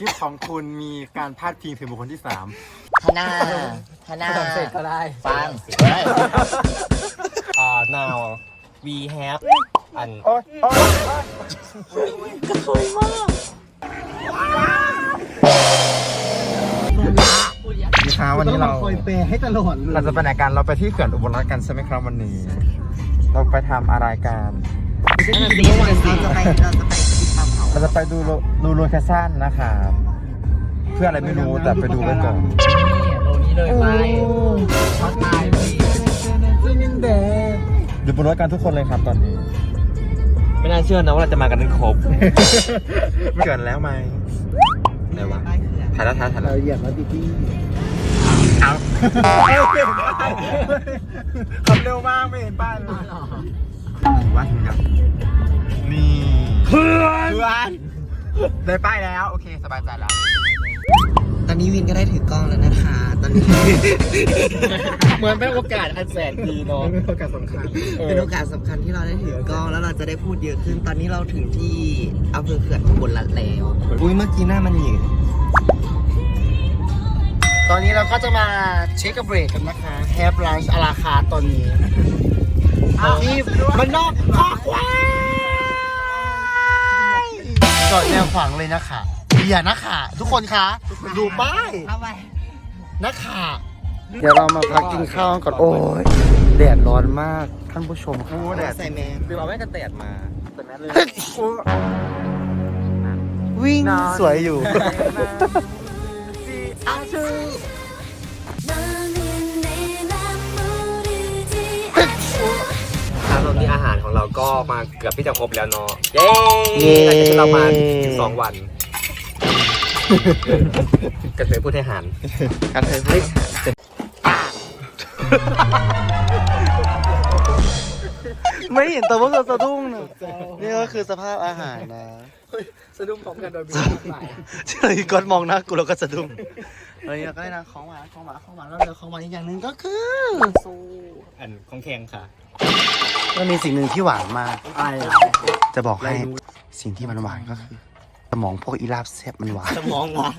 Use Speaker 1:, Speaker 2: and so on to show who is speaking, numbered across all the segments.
Speaker 1: คลิปของคุณมีการพาดพิงถึงบุคคลที่สาม
Speaker 2: ฮาน่าฮาน่า
Speaker 1: ฝรั่งเศสก็ได้
Speaker 2: ฟังเฮ้ย
Speaker 3: uh, now we have an
Speaker 1: โอ๊ยโอ๊ยนี่ครับวันนี้เรา
Speaker 4: คอยเปย์ให้ตลอดเลย
Speaker 1: เราจะไปไหนกันเราไปที่เขื่อนอุบลรัตน์กันใช่ไหมครับวันนี้ เราไปทำอะไรกัน
Speaker 2: เราจะไปเราจะไป เราจะไปที่ปั๊มเขา
Speaker 1: เราจะไปดูโลดูโลเคชั่นนะครับเพื่ออะไรไม่รู้แต่ไปดูไว้ก่อน
Speaker 2: โลนี้เลยไปช็อตตายเลย
Speaker 1: อยู่บนรถกันทุกคนเลยครับตอนนี้
Speaker 3: ไม่น่าเชื่อนะว่าเราจะมากันทั้งครบ
Speaker 1: ไม่เกินแล้วไหมไหนวะถ่ายแล้วถ่ายถ่ายแล้
Speaker 4: เรา
Speaker 1: ว
Speaker 4: เหยียบแล้วดิพี่
Speaker 1: เอาขับเร็วมากไม่เห็นป้ายเลยว่าถึงยังนี่เพื่อนเพื่อนได้ป้ายแล้ว โอเค สบายใจแล้ว
Speaker 2: ตอนนี้วินก็ได้ถือกล้องแล้วนะคะ ตอนนี้
Speaker 3: เหมือนเป็นโอกาสอันแสนดีเนาะ
Speaker 1: เป็นโอกาสสำคัญ
Speaker 2: เป็นโอกาสสำคัญที่เราได้ถือกล้องแล้วเราจะได้พูดเยอะขึ้น ตอนนี้เราถึงที่อำเภอเขื่อนอุบลรัตน์แล้ว อุ้ยเมื่อกี้หน้ามันหยืด
Speaker 4: ตอนนี้เราก็จะมาเช็คกับเบรกกันนะคะแฮปลันช์อาราคาตอนนี้ที่มันนอกข้อควาย จอดแนวขวางเลยนะคะอย่านะคะทุกคนคะ ดูป้าย
Speaker 2: เอาไป
Speaker 4: นะคะ เดี๋ยวเรามาพักกินข้าวกันก่อนโอ้ยแดดร้อนมากท่านผู้ชมครับ
Speaker 1: โอ้แดด
Speaker 2: ใส่แมส
Speaker 3: คือเอาแว่นกันแดดมา
Speaker 4: วิ่งสวยอยู่
Speaker 3: ครับ ของเราก็มาเกือบที่จะครบแล้วเนาะ เย้
Speaker 4: เย้
Speaker 3: แต่จะเรามาถึงสองวัน กระเทยพูดให้หาร
Speaker 1: กันเลยเฮ้ย
Speaker 4: ไม่เห็นแต่ว่าเราสะดุ้งนะนี่ก็คือสภาพอาหารนะ
Speaker 3: สะดุ้งพร้อมกันโดยมี
Speaker 4: ที่เราอีกอนมองหน้ากูเราก็สะดุ้ง ตอนนี้เราก็ได้นะของหวานของหวานของหวานแล้วเดี๋ยวของหวานอีกอย่างหนึ่งก็คือ
Speaker 3: อันของแข็งค่ะ
Speaker 4: มันมีสิ่งหนึ่งที่หวานมากจะบอกให้สิ่งที่มันหวานก็คือสมองพวกอีลาบแซ่บมันหวาน
Speaker 2: สมองหวาน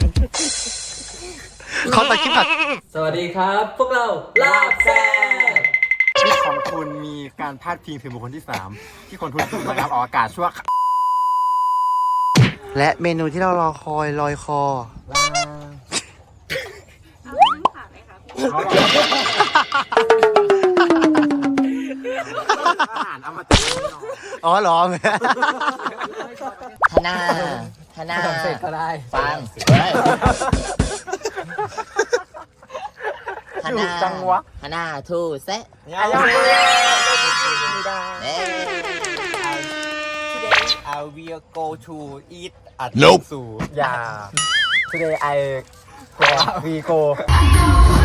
Speaker 4: เขาตัดคลิปผัด
Speaker 3: สวัสดีครับ พวกเราลาบแซ่บ
Speaker 1: คลิปของคุณมีการพาดพิงถึงบุคคลที่สามที่คนทุนถูกนะครับออกอากาศชั่ว
Speaker 4: และเมนูที่เรารอคอยลอยคอ
Speaker 1: อาหารอมตะ
Speaker 4: อ๋อเหรอแม่
Speaker 2: ฮาน่าฮาน่า
Speaker 1: ฝรั่งเศสก็ได้
Speaker 2: ฟังเฮ้ยฮา
Speaker 1: ถู
Speaker 2: น่าก
Speaker 1: จังวะ
Speaker 2: ฮาน่าทูเซะ
Speaker 1: อายัง
Speaker 2: เอ้ย
Speaker 3: I will go to eat at
Speaker 1: Nope.
Speaker 3: Zoo
Speaker 1: อย่า today I go we go
Speaker 3: uh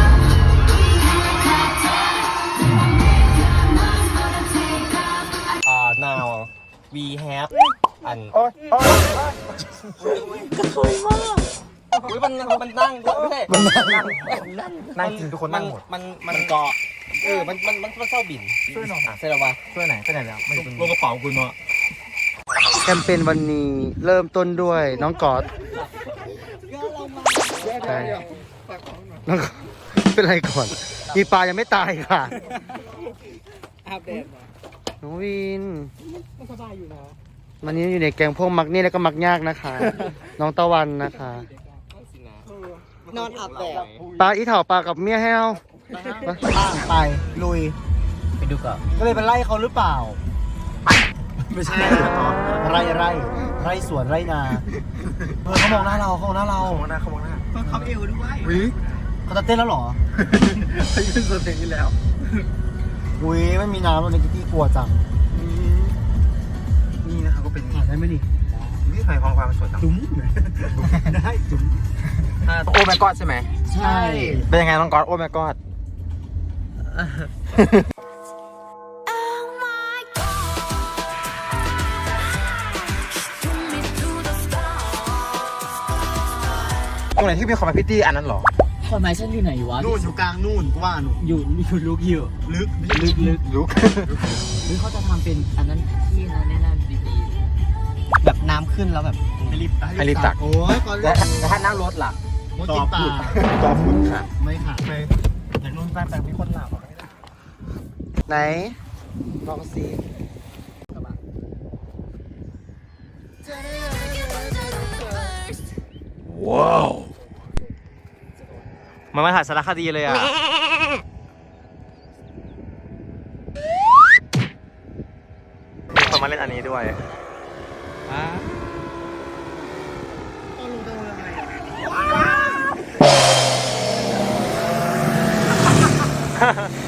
Speaker 3: we have an
Speaker 1: โอ๊ยโอ๊ย
Speaker 3: อุ้ยมันมันนั่งด้วยไม่ใช่
Speaker 1: มันนั่งนั่งจริงทุกคนนั่งหมด
Speaker 3: มันมันเกาะเออมันมันมันมันเศร้าบิน
Speaker 1: ช่วยหน่อย
Speaker 3: อะใช่หรอวะ
Speaker 1: ช่วยไหนไปไหนแล้วไม่เป็น
Speaker 3: ลงกระเป๋าคุณเนาะ
Speaker 4: แคมเปญวันนี้เริ่มต้นด้วยน้องกอดใช่น้องกอดเป็นไรก่อน มีปลายังไม่ตายค่ะ
Speaker 3: อาบแดด
Speaker 4: น้องวินสบายอยู่นะวันนี้อยู่ในแกงพวกมักนี่แล้วก็มักยากนะคะ น้องตะวันนะคะ
Speaker 2: นอนอาบแดด
Speaker 4: ปลาอีเถาปลากับเมียให้เอาไปลุย
Speaker 3: ไปดูก่อน
Speaker 4: ก็เลยไปไล่เขาหรือเปล่า ไม่ใช่ไร่ไร่ไร่สวนไร่นาเออเขามองหน้าเราเขามองหน้าเรา
Speaker 1: มองหน้าเขามองหน้า
Speaker 2: เขาเอวด้วย
Speaker 1: วิ
Speaker 4: เขาจะเต้นแล้วเหรอ
Speaker 1: เขายื่นส่วนเพลงนี้แล้ว
Speaker 4: อุ้ยไม่มีน้ำเลยที่กลัวจัง
Speaker 1: นี่นะครับก็เป็น
Speaker 4: ถ่ายได้ไหมดิ
Speaker 1: นี่ถ่ายความความสวยจัง
Speaker 4: จุ๋มได้จุ๋ม
Speaker 1: โอ้แม่กอดใช่ไหม
Speaker 4: ใช่
Speaker 1: เป็นยังไงน้องกอดโอ้แม่กอดตรงไหนที่มีคอมเมพิตี้อันนั้นเหรอ
Speaker 2: คนไม้ฉันอยู่ไหนวะ
Speaker 4: นู่นอยู่กลางนู่นกูว่านู่น
Speaker 2: อยู่อยู่ลุกอยู่
Speaker 4: ลึก
Speaker 2: ลึกลึก
Speaker 1: ลุก
Speaker 2: หรือเขาจะทำเป็นอันนั้นที่นั่นนี่นั่นดีแบบน้ำขึ้นแล้วแบบ
Speaker 3: ให้รีบ
Speaker 1: ให้รีบตัก
Speaker 3: โอ้ยก่อน
Speaker 1: แล้วถ้านั่งรถล่ะ
Speaker 3: มดกินปลา
Speaker 4: จอฝุ่นค่ะ
Speaker 3: ไม่ค่ะไม่อยากนุ่นแป้งแต่มีคนหลับ
Speaker 2: ไหนลองสิ
Speaker 1: มันมาถ่ายสารคดีเลยอะ มีคนมาเล่นอันนี้ด้วย
Speaker 3: เ